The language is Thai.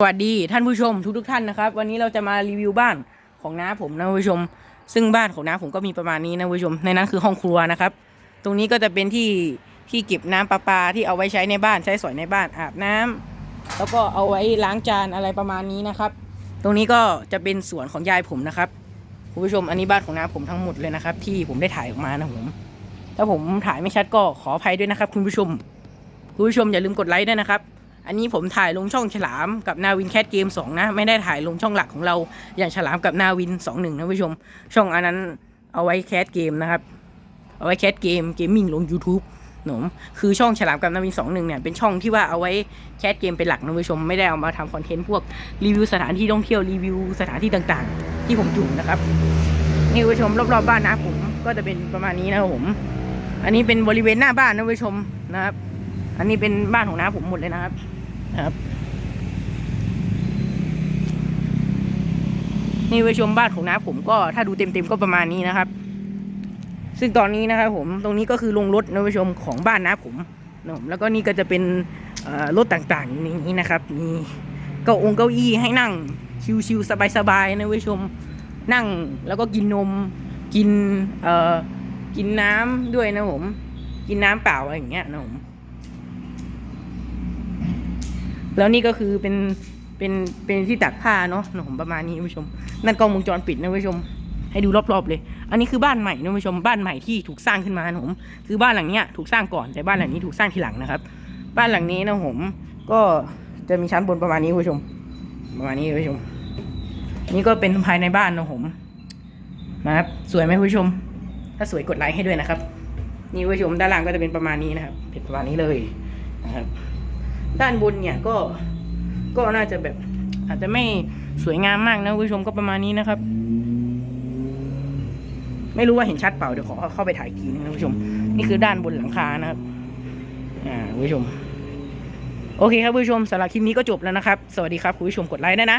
สวัสดีท่านผู้ชมทุกทุกๆท่านนะครับ วันนี้เราจะมารีวิวบ้านของน้าผมนะผู้ชม ซึ่งบ้านของน้าผมก็มีประมาณนี้นะผู้ชม ในนั้นคือห้องครัวนะครับ ตรงนี้ก็จะเป็นที่ที่เก็บน้ำประปาที่เอาไว้ใช้ในบ้านใช้สอยในบ้านอาบน้ำแล้วก็เอาไว้ล้างจานอะไรประมาณนี้นะครับ ตรงนี้ก็จะเป็นสวนของยายผมนะครับคุณผู้ชมอันนี้บ้านของน้าผมทั้งหมดเลยนะครับ ที่ผมได้ถ่ายออกมานะผมถ้าผมถ่ายไม่ชัดก็ขออภัยด้วยนะครับ คุณผู้ชมคุณผู้ชมอย่าลืมกดไลค์ด้วยนะครับ อันนี้ผมถ่ายลงช่องฉลามกับนาวินแคทเกมสองนะ ไม่ได้ถ่ายลงช่องหลักของเราอย่างฉลามกับนาวินสองหนึ่งนะผู้ชม ช่องอันนั้นเอาไว้แคทเกมนะครับ เอาไว้แคทเกมเกมมิ่งลง YouTube หนมคือช่องฉลามกับนาวินสองหนึ่งเนี่ยเป็นช่องที่ว่าเอาไว้แคทเกมเป็นหลักนะผู้ชมไม่ได้เอามาทำคอนเทนต์พวกรีวิวสถานที่ท่องเที่ยวรีวิวสถานที่ต่างๆ ที่ผมอยู่นะครับนี่ผู้ชมรอบๆบ้านนะผมก็จะเป็นประมาณนี้นะครับผม อันนี้เป็นบริเวณหน้าบ้านนะผู้ชมนะครับ อันนี้เป็นบ้านของน้าผมหมดเลยนะครับ ครับ นี่ไปชมบ้านของน้าผมก็ถ้าดูเต็มๆก็ประมาณนี้นะครับ ซึ่งตอนนี้นะครับผมตรงนี้ก็คือลงรถนะผู้ชมของบ้านน้าผมนะผมแล้วก็นี่ก็จะเป็นรถต่างๆอย่างนี้นะครับมีเก้าองค์เก้าอี้ให้นั่งชิวๆสบายๆนะผู้ชมนั่งแล้วก็กินนมกินเอ่อกินน้ำด้วยนะผม กินน้ำเปล่าอะไรอย่างเงี้ยนะผม แล้วนี่ก็คือเป็นเป็นเป็นที่ตักผ้าเนาะนะผมประมาณนี้ผู้ชม นั่นกล้องวงจรปิดนะผู้ชม ให้ดูรอบๆเลย อันนี้คือบ้านใหม่นะผู้ชม บ้านใหม่ที่ถูกสร้างขึ้นมานะผมคือบ้านหลังเนี้ยถูกสร้างก่อนแต่บ้านหลังนี้ถูกสร้างทีหลังนะครับ บ้านหลังนี้นะผมก็จะมีชั้นบนประมาณนี้ผู้ชม ประมาณนี้ผู้ชม นี่ก็เป็นภายในบ้านนะผมนะครับสวยไหมผู้ชม ถ้าสวยกดไลค์ให้ด้วยนะครับ นี่ผู้ชมด้านล่างก็จะเป็นประมาณนี้นะครับเป็นประมาณนี้เลยนะครับ ด้านบนเนี่ยก็ก็น่าจะแบบอาจจะไม่สวยงามมากนะคุณผู้ชมก็ประมาณนี้นะครับ ไม่รู้ว่าเห็นชัดเปล่าเดี๋ยวขอเข้าไปถ่ายกีนึงนะคุณผู้ชม นี่คือด้านบนหลังคานะครับอ่าคุณผู้ชม โอเคครับคุณผู้ชมสำหรับคลิปนี้ก็จบแล้วนะครับ สวัสดีครับคุณผู้ชมกดไลค์ได้นะ